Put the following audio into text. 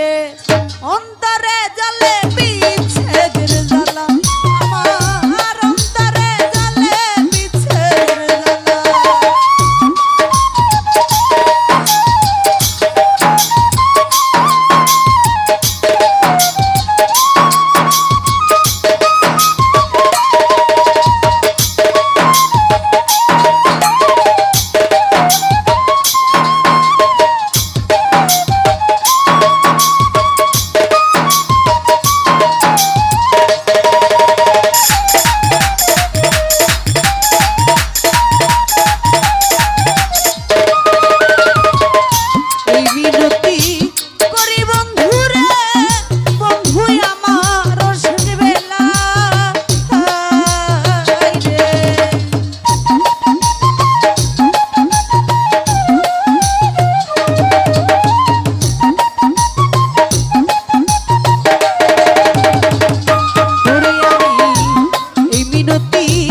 রে অন্তরে জলে বিছে। ಉಡುಪಿ